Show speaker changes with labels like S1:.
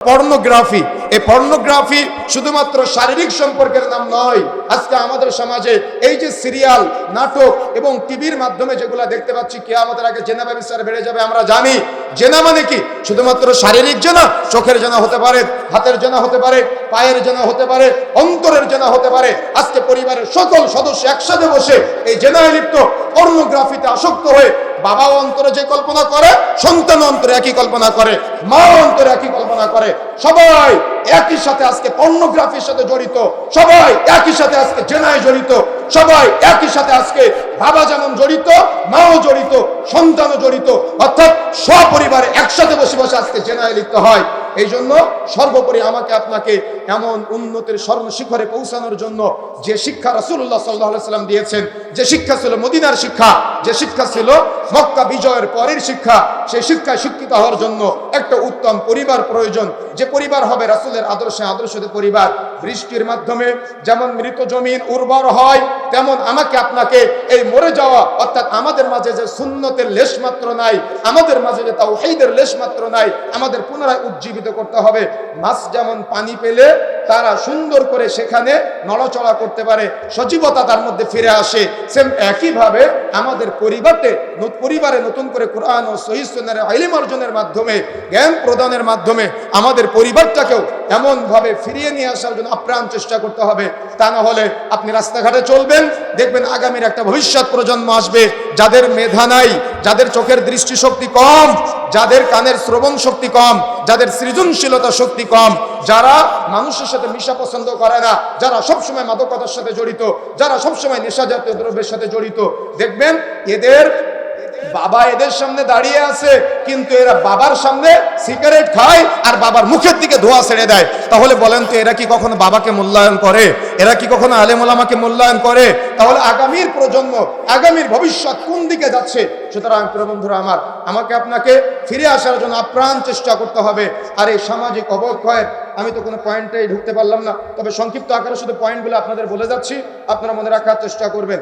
S1: Pornography এই pornography শুধুমাত্র শারীরিক সম্পর্কের নাম নয়। আজকে আমাদের সমাজে এই যে সিরিয়াল নাটক এবং টিভির মাধ্যমে যেগুলো দেখতে পাচ্ছি কে আমাদের আগে জেনা ব্যবসার বেড়ে যাবে, আমরা জানি। জেনা মানে কি? শুধুমাত্র শারীরিক জেনা, চোখের জেনা হতে পারে, হাতের জেনা হতে পারে, পায়ের জেনা হতে পারে, অন্তরের জেনা হতে পারে। আজকে পরিবারের সকল সদস্য একসাথে বসে এই জেনায় লিপ্ত পর্নোগ্রাফিতে আসক্ত হয়ে বাবা অন্তরে যে কল্পনা করে, সন্তান অন্তরে একই কল্পনা করে, মা অন্তরে একই কল্পনা করে, সবাই একই সাথে আজকে পর্নোগ্রাফির সাথে জড়িত, সবাই একই সাথে আজকে জেনায় জড়িত, সবাই একই সাথে আজকে বাবা যেমন জড়িত, মাও জড়িত, সন্তানও জড়িত, অর্থাৎ সপরিবারে একসাথে বসে বসে আজকে জেনায় লিপ্ত হয়। এই জন্য সর্বোপরি আমাকে আপনাকে এমন উন্নতির স্বর্ণশিখরে পৌঁছানোর জন্য যে শিক্ষা রাসূলুল্লাহ সাল্লাল্লাহু সাল্লাম দিয়েছেন, যে শিক্ষা ছিল মদিনার শিক্ষা, যে শিক্ষা ছিল মক্কা বিজয়ের পরের শিক্ষা, সেই শিক্ষায় শিক্ষিত হওয়ার জন্য একটা উত্তম পরিবার প্রয়োজন। যে পরিবার হবে রাসূলের আদর্শে আদর্শিত পরিবার বৃষ্টির মাধ্যমে যেমন মৃত জমিন উর্বর হয় তেমন আমাকে আপনাকে এই মরে যাওয়া, অর্থাৎ আমাদের মাঝে যে সুন্নতের লেশ মাত্র নাই, আমাদের মাঝে যে তাওহীদের লেশ মাত্র নাই, আমাদের পুনরায় উজ্জীবিত করতে হবে। মাছ যেমন পানি পেলে তারা সুন্দর করে সেখানে নড়াচড়া করতে পারে, সজীবতা তার মধ্যে ফিরে আসে। সেম একইভাবে আমাদের পরিবারতে ন- পরিবারে নতুন করে কোরআন ও সহিদ আইলিম অর্জনের মাধ্যমে, জ্ঞান প্রদানের মাধ্যমে আমাদের পরিবারটাকেও এমনভাবে ফিরিয়ে নিয়ে আসার জন্য আপ্রাণ চেষ্টা করতে হবে। তা না হলে আপনি রাস্তাঘাটে চলবেন দেখবেন আগামীর একটা ভবিষ্যৎ প্রজন্ম আসবে, যাদের মেধা নাই, যাদের চোখের দৃষ্টিশক্তি কম, যাদের কানের শ্রবণ শক্তি কম, যাদের সৃজনশীলতা শক্তি কম, যারা মানুষের সাথে মিশা পছন্দ করে না, যারা সবসময় মাদকতার সাথে জড়িত, যারা সবসময় নেশা জাতীয় দ্রব্যের সাথে জড়িত, দেখবেন এদের বাবা এদের সামনে দাঁড়িয়ে আছে, কিন্তু এরা বাবার সামনে সিগারেট খায় আর বাবার মুখের দিকে ধোয়া ছেড়ে দেয়। তাহলে বলেন তো, এরা কি কখনো বাবাকে মূল্যায়ন করে? এরা কি কখনো আলেমুলামাকে মূল্যায়ন করে? তাহলে আগামীর প্রজন্ম, আগামীর ভবিষ্যৎ কোন দিকে যাচ্ছে? সুতরাং বন্ধুরা আমার, আমাকে আপনাকে ফিরে আসার জন্য আপ্রাণ চেষ্টা করতে হবে। আর এই সামাজিক অবক্ষয়ের, আমি তো কোনো পয়েন্টে ঢুকতে পারলাম না। তবে সংক্ষিপ্ত আকারে শুধু পয়েন্টগুলো আপনাদের বলে যাচ্ছি। আপনারা মনে রাখার চেষ্টা করবেন।